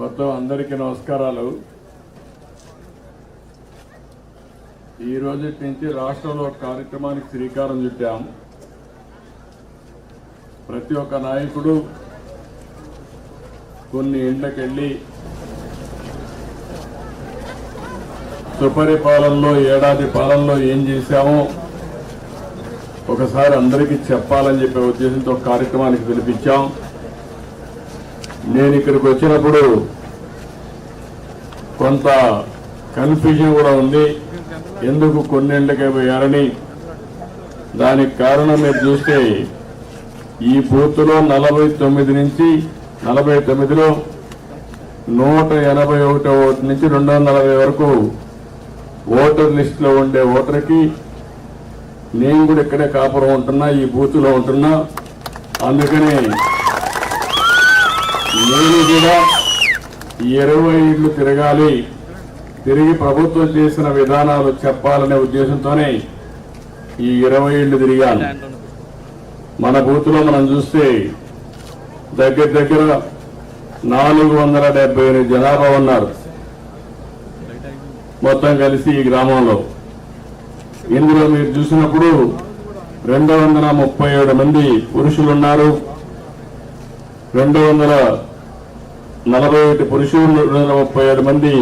మొత్తం అందరికీ నమస్కారాలు. ఈ రోజు నుంచి రాష్ట్రంలో ఒక కార్యక్రమానికి శ్రీకారం చుట్టాం. ప్రతి ఒక్క నాయకుడు కొన్ని ఇండ్లకెళ్ళి సుపరిపాలనలో ఏడాది పాలనలో ఏం చేశామో ఒకసారి అందరికీ చెప్పాలని చెప్పే ఉద్దేశంతో కార్యక్రమానికి పిలిపించాం. నేను ఇక్కడికి వచ్చినప్పుడు కొంత కన్ఫ్యూజన్ కూడా ఉంది. ఎందుకు కొన్నేళ్ళకే పోయారని? దానికి కారణం మీరు చూస్తే ఈ బూత్లో నలభై తొమ్మిది నుంచి నలభై తొమ్మిదిలో నూట ఎనభై ఒకటో ఓటు నుంచి రెండు వందల నలభై వరకు ఓటర్ లిస్టులో ఉండే ఓటర్కి నేను కూడా ఇక్కడే కాపురం ఉంటున్నా ఈ బూత్లో ఉంటున్నా. అందుకని నేను కూడా ఈ ఇరవై ఇళ్ళు తిరగాలి. తిరిగి ప్రభుత్వం చేసిన విధానాలు చెప్పాలనే ఉద్దేశంతోనే ఈ ఇరవై ఇళ్ళు తిరిగాను. మన బూత్లో మనం చూస్తే దగ్గర దగ్గర నాలుగు వందల డెబ్బై ఎనిమిది జనాభా ఉన్నారు. మొత్తం కలిసి ఈ గ్రామంలో. ఇందులో మీరు చూసినప్పుడు రెండు వందల ముప్పై ఏడు మంది పురుషులు ఉన్నారు రెండు వందల నలభై ఒకటి పురుషులు రెండు ముప్పై ఏడు మంది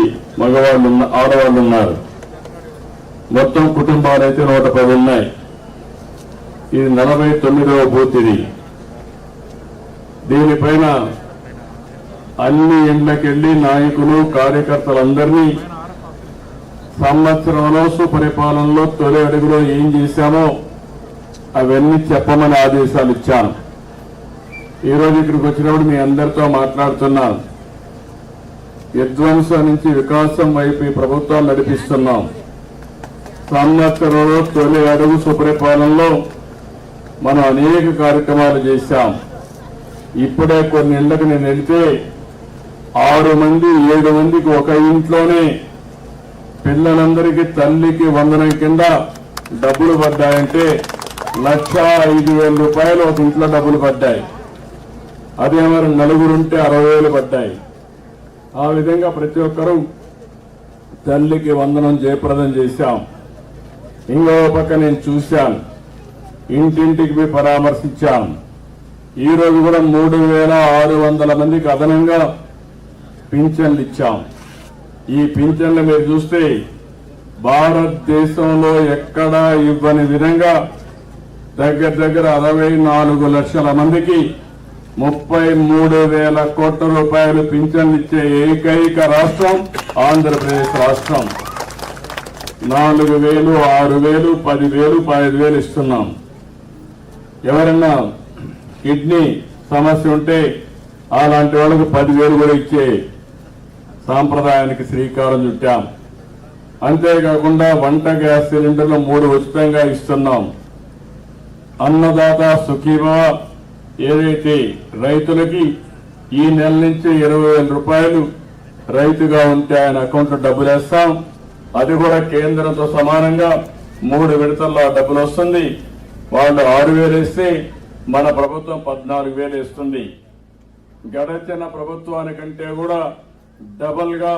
మగవాళ్ళు ఉన్న ఆడవాళ్ళు ఉన్నారు మొత్తం కుటుంబాలు అయితే నూట పది ఉన్నాయి. ఇది నలభై తొమ్మిదవ బూత్ దీనిపైన అన్ని ఇండ్లకెళ్ళి నాయకులు కార్యకర్తలందరినీ సంవత్సరంలో సుపరిపాలనలో తొలి అడుగులో ఏం చేశామో అవన్నీ చెప్పమని ఆదేశాలు ఇచ్చాను. ఈ రోజు ఇక్కడికి వచ్చినప్పుడు మీ అందరితో మాట్లాడుతున్నాను. విధ్వంసం నుంచి వికాసం వైపు ఈ ప్రభుత్వాన్ని నడిపిస్తున్నాం. సంవత్సరంలో తొలి అడుగు సుపరిపాలనలో మనం అనేక కార్యక్రమాలు చేశాం. ఇప్పుడే కొన్ని ఇళ్ళకు నేను వెళ్తే ఆరు మంది ఏడు మందికి ఒక ఇంట్లోనే పిల్లలందరికీ తల్లికి వందనం కింద డబ్బులు పడ్డాయంటే లక్ష ఐదు వేల రూపాయలు ఒక ఇంట్లో డబ్బులు పడ్డాయి. అదే మరి నలుగురుంటే అరవై వేలు పడ్డాయి. ఆ విధంగా ప్రతి ఒక్కరూ తల్లికి వందనం జయప్రదం చేశాం. ఇంకో పక్క నేను చూశాను. ఇంటింటికి పరామర్శించాం. పరామర్శించాను ఈ రోజు కూడా మూడు వేల ఆరు వందల మందికి అదనంగా పింఛన్లు ఇచ్చాం. ఈ పింఛన్లు మీరు చూస్తే భారతదేశంలో ఎక్కడా ఇవ్వని విధంగా దగ్గర దగ్గర అరవై నాలుగు లక్షల మందికి ముప్పై మూడు వేల కోట్ల రూపాయలు పింఛన్లు ఇచ్చే ఏకైక రాష్ట్రం ఆంధ్రప్రదేశ్ రాష్ట్రం. నాలుగు వేలు ఆరు వేలు పది వేలు పదిహేను వేలు ఇస్తున్నాం. ఎవరన్నా కిడ్నీ సమస్య ఉంటే అలాంటి వాళ్ళకు పదివేలు కూడా ఇచ్చే సాంప్రదాయానికి శ్రీకారం చుట్టాం. అంతేకాకుండా వంట గ్యాస్ సిలిండర్లు మూడు ఉచితంగా ఇస్తున్నాం. అన్నదాత సుఖీభవ ఏదైతే రైతులకి ఈ నెల నుంచి ఇరవై వేల రూపాయలు రైతుగా ఉంటే ఆయన అకౌంట్లో డబ్బులు వేస్తాం. అది కూడా కేంద్రంతో సమానంగా మూడు విడతల్లో డబ్బులు వస్తుంది. వాళ్ళు ఆరు వేలు వేస్తే మన ప్రభుత్వం పద్నాలుగు వేలు ఇస్తుంది గడచిన ప్రభుత్వానికంటే కూడా డబల్గా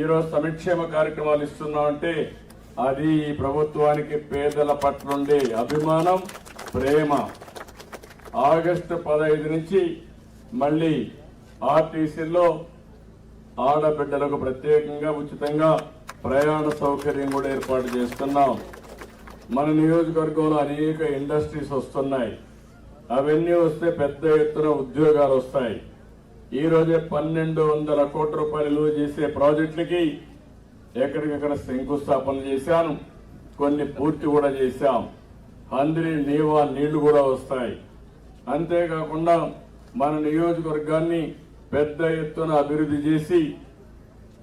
ఈరోజు సంక్షేమ కార్యక్రమాలు ఇస్తున్నామంటే అది ఈ ప్రభుత్వానికి పేదల పట్ల ఉండే అభిమానం ప్రేమ. ఆగస్టు పదహైదు నుంచి మళ్ళీ ఆర్టీసీలో ఆడబిడ్డలకు ప్రత్యేకంగా ఉచితంగా ప్రయాణ సౌకర్యం కూడా ఏర్పాటు చేస్తున్నాం. మన నియోజకవర్గంలో అనేక ఇండస్ట్రీస్ వస్తున్నాయి. అవన్నీ వస్తే పెద్ద ఎత్తున ఉద్యోగాలు వస్తాయి. ఈరోజే పన్నెండు వందల కోట్ల రూపాయలు విలువ చేసే ప్రాజెక్టులకి ఎక్కడికక్కడ శంకుస్థాపన చేశాను. కొన్ని పూర్తి కూడా చేశాం. అందరి నీవా నీళ్ళు కూడా వస్తాయి. అంతేకాకుండా మన నియోజకవర్గాన్ని పెద్ద ఎత్తున అభివృద్ధి చేసి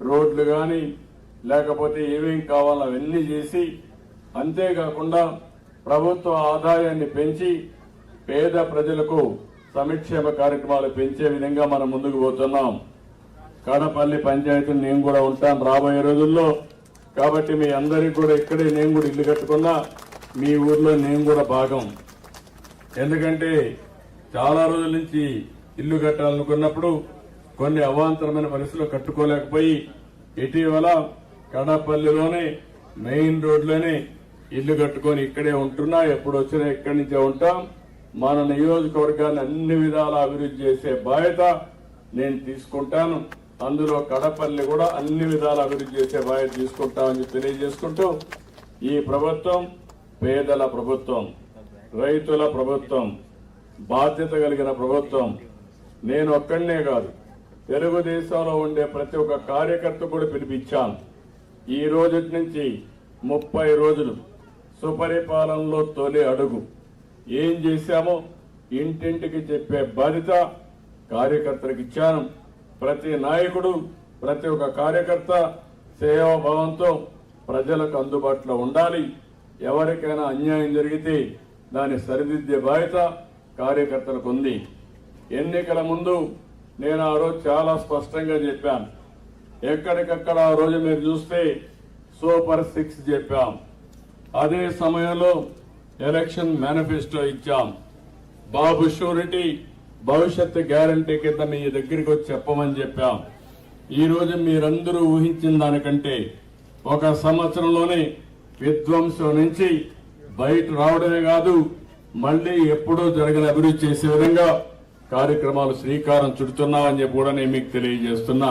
రోడ్లు కానీ లేకపోతే ఏమేం కావాలో అవన్నీ చేసి అంతేకాకుండా ప్రభుత్వ ఆదాయాన్ని పెంచి పేద ప్రజలకు సంక్షేమ కార్యక్రమాలు పెంచే విధంగా మనం ముందుకు పోతున్నాం. కడపల్లి పంచాయతీ నేను కూడా ఉంటాను రాబోయే రోజుల్లో. కాబట్టి మీ అందరికీ కూడా ఇక్కడే నేను కూడా ఇల్లు కట్టుకున్నా. మీ ఊర్లో నేను కూడా భాగం. ఎందుకంటే చాలా రోజుల నుంచి ఇల్లు కట్టాలనుకున్నప్పుడు కొన్ని అవాంతరమైన పరిస్థితులు కట్టుకోలేకపోయి ఇటీవల కడపల్లిలోనే మెయిన్ రోడ్లోనే ఇల్లు కట్టుకొని ఇక్కడే ఉంటున్నా ఎప్పుడు వచ్చినా ఇక్కడి నుంచే ఉంటాం. మన నియోజకవర్గాన్ని అన్ని విధాల అభివృద్ధి చేసే బాధ్యత నేను తీసుకుంటాను. అందులో కడపల్లి కూడా అన్ని విధాల అభివృద్ధి చేసే బాధ్యత తీసుకుంటామని తెలియజేసుకుంటూ ఈ ప్రభుత్వం పేదల ప్రభుత్వం రైతుల ప్రభుత్వం బాధ్యత కలిగిన ప్రభుత్వం. నేను ఒక్కడనే కాదు తెలుగుదేశంలో ఉండే ప్రతి ఒక్క కార్యకర్త కూడా పిలిపించాను. ఈ రోజు నుంచి ముప్పై రోజులు సుపరిపాలనలో తొలి అడుగు. ఏం చేశామో ఇంటింటికి చెప్పే బాధ్యత కార్యకర్తలకు ఇచ్చాను. ప్రతి నాయకుడు ప్రతి ఒక్క కార్యకర్త సేవాభావంతో ప్రజలకు అందుబాటులో ఉండాలి. ఎవరికైనా అన్యాయం జరిగితే దాన్ని సరిదిద్దే బాధ్యత కార్యకర్తలకు ఉంది ఎన్నికల ముందు నేను ఆ రోజు చాలా స్పష్టంగా చెప్పాను. ఎక్కడికక్కడ ఆ రోజు మీరు చూస్తే సూపర్ సిక్స్ చెప్పాం. అదే సమయంలో ఎలక్షన్ మేనిఫెస్టో ఇచ్చాం. బాబు షూరిటీ భవిష్యత్తు గ్యారంటీ కింద మీ దగ్గరికి వచ్చి చెప్పమని చెప్పాం. ఈ రోజు మీరందరూ ఊహించిన దానికంటే ఒక సంవత్సరంలోనే విధ్వంసం నుంచి బయట రావడమే కాదు మళ్ళీ ఎప్పుడూ జరగని అభివృద్ధి చేసే విధంగా కార్యక్రమాలు శ్రీకారం చుడుతున్నామని చెప్పి కూడా నేను మీకు తెలియజేస్తున్నా.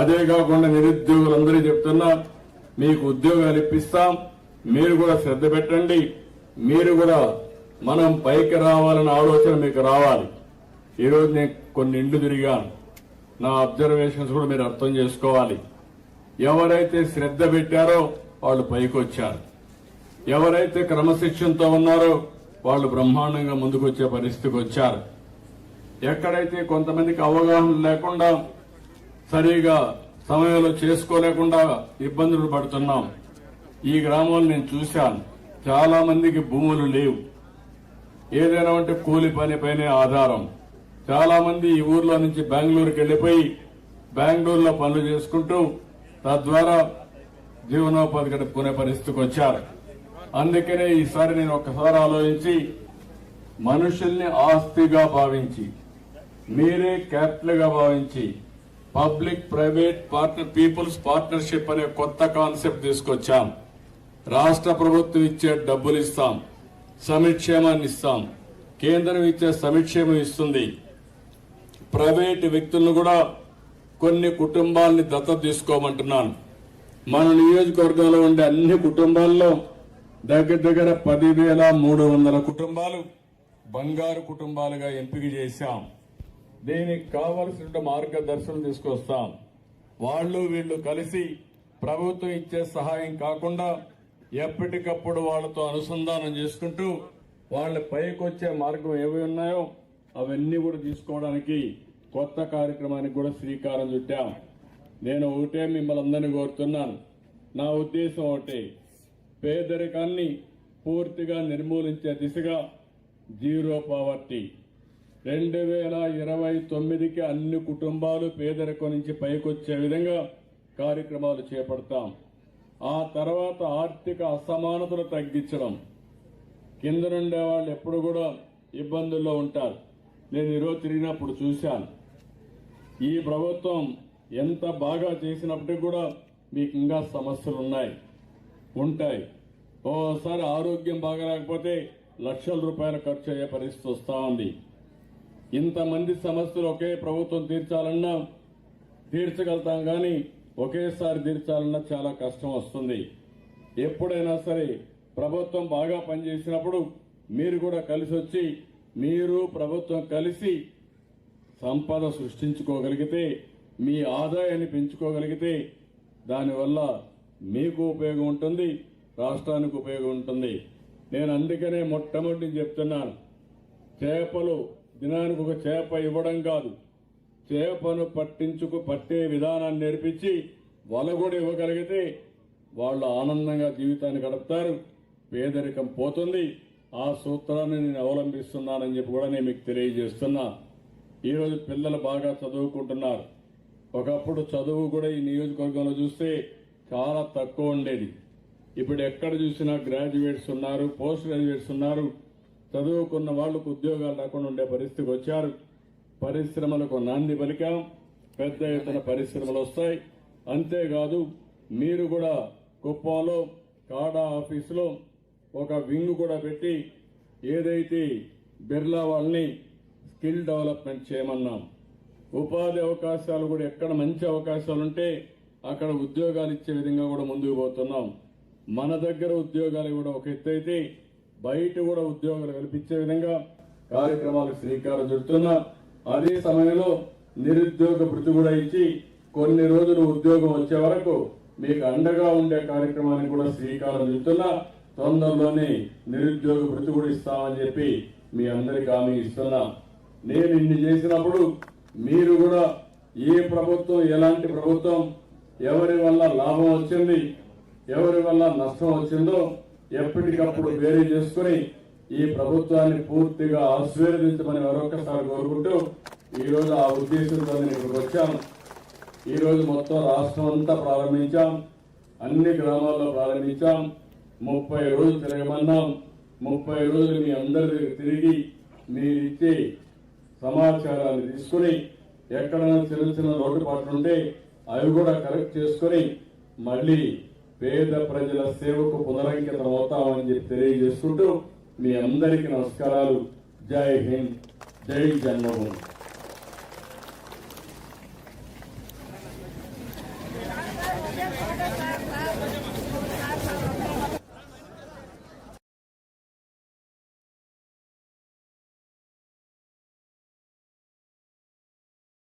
అదే కాకుండా నిరుద్యోగులందరూ చెప్తున్నా మీకు ఉద్యోగాలు ఇప్పిస్తాం మీరు కూడా శ్రద్ధ పెట్టండి మీరు కూడా మనం పైకి రావాలన్న ఆలోచన మీకు రావాలి. ఈరోజు నేను కొన్ని ఇండ్లు తిరిగాను. నా అబ్జర్వేషన్స్ కూడా మీరు అర్థం చేసుకోవాలి. ఎవరైతే శ్రద్ధ పెట్టారో వాళ్ళు పైకి వచ్చారు. ఎవరైతే క్రమశిక్షణతో ఉన్నారో వాళ్ళు బ్రహ్మాండంగా ముందుకు వచ్చే పరిస్థితికి వచ్చారు. ఎక్కడైతే కొంతమందికి అవగాహన లేకుండా సరిగా సమయంలో చేసుకోలేకుండా ఇబ్బందులు పడుతున్నాం ఈ గ్రామంలో నేను చూశాను. చాలా మందికి భూములు లేవు. ఏదైనా అంటే కూలి పని పైనే ఆధారం. చాలా మంది ఈ ఊర్లో నుంచి బెంగళూరుకి వెళ్ళిపోయి బెంగళూరులో పనులు చేసుకుంటూ తద్వారా జీవనోపాధి గడుపుకునే పరిస్థితికి వచ్చారు. అందుకనే ఈసారి నేను ఒక్కసారి ఆలోచించి మనుషుల్ని ఆస్తిగా భావించి మీరే క్యాపిటల్గా భావించి public private partner peoples partnership అనే కొత్త కాన్సెప్ట్ తీసుకొచ్చాం. రాష్ట్ర ప్రభుత్వం ఇచ్చే డబ్బులు ఇస్తాం. సమిక్షేమాన్ని ఇస్తాం. కేంద్రం ఇచ్చే సమిక్షేమం ఇస్తుంది. ప్రైవేట్ వ్యక్తులను కూడా కొన్ని కుటుంబాలని దత్తత తీసుకోమంటున్నాను. మన నియోజకవర్గంలో ఉండే అన్ని కుటుంబాల్లో దగ్గర దగ్గర పదివేల మూడు వందల కుటుంబాలు బంగారు కుటుంబాలుగా ఎంపిక చేశాం. దీనికి కావలసిన మార్గదర్శనం తీసుకొస్తాం. వాళ్ళు వీళ్ళు కలిసి ప్రభుత్వం ఇచ్చే సహాయం కాకుండా ఎప్పటికప్పుడు వాళ్ళతో అనుసంధానం చేసుకుంటూ వాళ్ళ పైకి వచ్చే మార్గం ఏవి ఉన్నాయో అవన్నీ కూడా తీసుకోవడానికి కొత్త కార్యక్రమానికి కూడా శ్రీకారం చుట్టాం. నేను ఒకటే మిమ్మల్ని అందరినీ కోరుతున్నాను. నా ఉద్దేశం ఒకటే. పేదరికాన్ని పూర్తిగా నిర్మూలించే దిశగా జీరో పావర్టీ. రెండు వేల ఇరవై తొమ్మిదికి అన్ని కుటుంబాలు పేదరికం నుంచి పైకొచ్చే విధంగా కార్యక్రమాలు చేపడతాం. ఆ తర్వాత ఆర్థిక అసమానతలు తగ్గించడం. కింద నుండే వాళ్ళు ఎప్పుడు కూడా ఇబ్బందుల్లో ఉంటారు. నేను ఈరోజు తిరిగినప్పుడు చూశాను. ఈ ప్రభుత్వం ఎంత బాగా చేసినప్పటికీ కూడా మీకు ఇంకా సమస్యలు ఉన్నాయి ఉంటాయి. ఓసారి ఆరోగ్యం బాగలేకపోతే లక్షల రూపాయలు ఖర్చు అయ్యే పరిస్థితి వస్తా ఉంది. ఇంతమంది సమస్యలు ఒకే ప్రభుత్వం తీర్చాలన్నా తీర్చగలుగుతాం కానీ ఒకేసారి తీర్చాలన్నా చాలా కష్టం వస్తుంది. ఎప్పుడైనా సరే ప్రభుత్వం బాగా పనిచేసినప్పుడు మీరు కూడా కలిసి వచ్చి మీరు ప్రభుత్వం కలిసి సంపద సృష్టించుకోగలిగితే మీ ఆదాయాన్ని పెంచుకోగలిగితే దానివల్ల మీకు ఉపయోగం ఉంటుంది రాష్ట్రానికి ఉపయోగం ఉంటుంది. నేను అందుకనే మొట్టమొదటి చెప్తున్నాను. చేపలు దినానికి ఒక చేప ఇవ్వడం కాదు. చేపను పట్టించుకు పట్టే విధానాన్ని నేర్పించి వల కూడా ఇవ్వగలిగితే వాళ్ళు ఆనందంగా జీవితాన్ని గడుపుతారు. పేదరికం పోతుంది. ఆ సూత్రాన్ని నేను అవలంబిస్తున్నానని చెప్పి కూడా నేను మీకు తెలియజేస్తున్నా. ఈరోజు పిల్లలు బాగా చదువుకుంటున్నారు. ఒకప్పుడు చదువు కూడా ఈ నియోజకవర్గంలో చూస్తే చాలా తక్కువ ఉండేది. ఇప్పుడు ఎక్కడ చూసినా గ్రాడ్యుయేట్స్ ఉన్నారు పోస్ట్ గ్రాడ్యుయేట్స్ ఉన్నారు. చదువుకున్న వాళ్ళకు ఉద్యోగాలు రాకుండా ఉండే పరిస్థితికి వచ్చారు. పరిశ్రమలకు నాంది పలికాం. పెద్ద ఎత్తున పరిశ్రమలు వస్తాయి. అంతేకాదు మీరు కూడా కుప్పంలో కాడా ఆఫీసులో ఒక వింగ్ కూడా పెట్టి ఏదైతే బిర్లా వాళ్ళని స్కిల్ డెవలప్మెంట్ చేయమన్నాం. ఉపాధి అవకాశాలు కూడా ఎక్కడ మంచి అవకాశాలు ఉంటే అక్కడ ఉద్యోగాలు ఇచ్చే విధంగా కూడా ముందుకు పోతున్నాం. మన దగ్గర ఉద్యోగాలు కూడా ఒక ఎత్తు అయితే బయట కూడా ఉద్యోగాలు కల్పించే విధంగా కార్యక్రమాలకు శ్రీకారం చుడుతున్నా. అదే సమయంలో నిరుద్యోగ భృతి కూడా ఇచ్చి కొన్ని రోజులు ఉద్యోగం వచ్చే వరకు మీకు అండగా ఉండే కార్యక్రమానికి కూడా శ్రీకారం చుడుతున్నా. తొందరలోనే నిరుద్యోగ భృతి కూడా ఇస్తామని చెప్పి మీ అందరికి హామీ ఇస్తున్నా. నేను ఇన్ని చేసినప్పుడు మీరు కూడా ఏ ప్రభుత్వం ఎలాంటి ప్రభుత్వం ఎవరి వల్ల లాభం వచ్చింది ఎవరి వల్ల నష్టం వచ్చిందో ఎప్పటికప్పుడు వేరే చేసుకుని ఈ ప్రభుత్వాన్ని పూర్తిగా ఆశీర్వదించమని మరొకసారి కోరుకుంటూ ఈరోజు ఆ ఉద్దేశంతో నేను ఇక్కడికి వచ్చాం ఈరోజు మొత్తం రాష్ట్రం అంతా ప్రారంభించాం. అన్ని గ్రామాల్లో ప్రారంభించాం. ముప్పై రోజులు తిరగమన్నాం. ముప్పై రోజులు మీ అందరి దగ్గర తిరిగి మీరిచ్చే సమాచారాన్ని తీసుకుని ఎక్కడైనా చిన్న చిన్న లోటుపాట్లు ఉంటే అవి కూడా కరెక్ట్ చేసుకుని మళ్ళీ పేద ప్రజల సేవకు పునరంకితం అవుతామని చెప్పి తెలియజేసుకుంటూ మీ అందరికీ నమస్కారాలు. జై హింద్. జై జన్మభూమి.